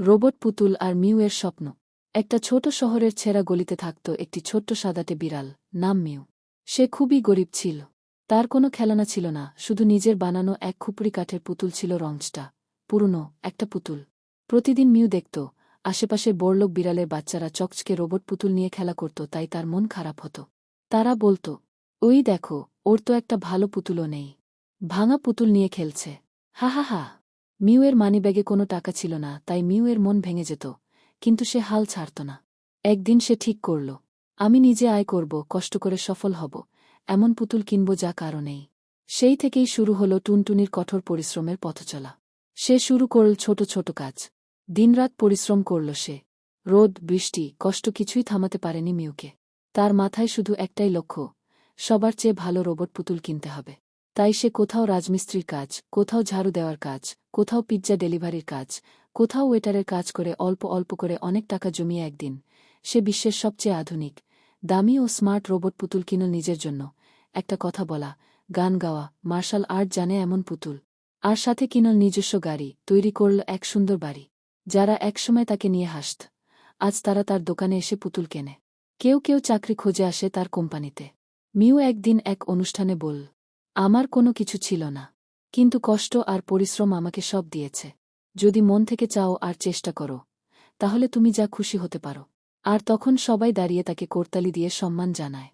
Robot পুতুল আর mu এর স্বপ্ন। একটা ছোট শহরের ছেঁড়া গলিতে থাকত একটি ছোট্ট সাদাটে বিড়াল, নাম মিউ। সে খুবই গরিব ছিল। তার কোনো খেলনা ছিল না, শুধু নিজের বানানো এক খুপড়ি কাঠের পুতুল ছিল রঞ্চটা পুরনো একটা পুতুল। প্রতিদিন মিউ দেখত আশেপাশে বড়লোক বিড়ালের বাচ্চারা চকচকে রোবট পুতুল নিয়ে খেলা করত, তাই তার মন খারাপ হতো। তারা বলত, ওই দেখো, ওর তো একটা ভালো পুতুলও নেই। ভাঙা পুতুল নিয়ে খেলছে। হা হা হা। মিউয়ের মানিব্যাগে কোনো টাকা ছিল না, তাই মিউয়ের মন ভেঙে যেত, কিন্তু সে হাল ছাড়ত না। একদিন সে ঠিক করল, আমি নিজে আয় করব, কষ্ট করে সফল হব, এমন পুতুল কিনব যা কারও নেই। সেই থেকেই শুরু হল টুনটুনির কঠোর পরিশ্রমের পথচলা সে শুরু করল ছোট ছোট কাজ। দিনরাত পরিশ্রম করল সে। রোদ, বৃষ্টি, কষ্ট কিছুই থামাতে পারেনি মিউকে। তার মাথায় শুধু একটাই লক্ষ্য, সবার চেয়ে ভালো রোবট পুতুল কিনতে হবে। তাই সে কোথাও রাজমিস্ত্রির কাজ, কোথাও ঝাড়ু দেওয়ার কাজ, কোথাও পিৎজা ডেলিভারির কাজ, কোথাও ওয়েটারের কাজ করে অল্প অল্প করে অনেক টাকা জমিয়ে একদিন। সে বিশ্বের সবচেয়ে আধুনিক, দামি ও স্মার্ট রোবট পুতুল কিনল নিজের জন্য। একটা কথা বলা, গান গাওয়া, মার্শাল আর্ট জানে এমন পুতুল। আর সাথে কিনল নিজস্ব গাড়ি, তৈরি করল এক সুন্দর বাড়ি, যারা একসময় তাকে নিয়ে হাসত। আজ তারা তার দোকানে এসে পুতুল কেনে। কেউ কেউ চাকরি খোঁজে আসে তার কোম্পানিতে। মিউ একদিন এক অনুষ্ঠানে বল আমার কোনো কিছু ছিল না, কিন্তু কষ্ট আর পরিশ্রম আমাকে সব দিয়েছে। যদি মন থেকে চাও আর চেষ্টা করো, তাহলে তুমি যা খুশি হতে পারো। আর তখন সবাই দাঁড়িয়ে তাকে করতালি দিয়ে সম্মান জানায়।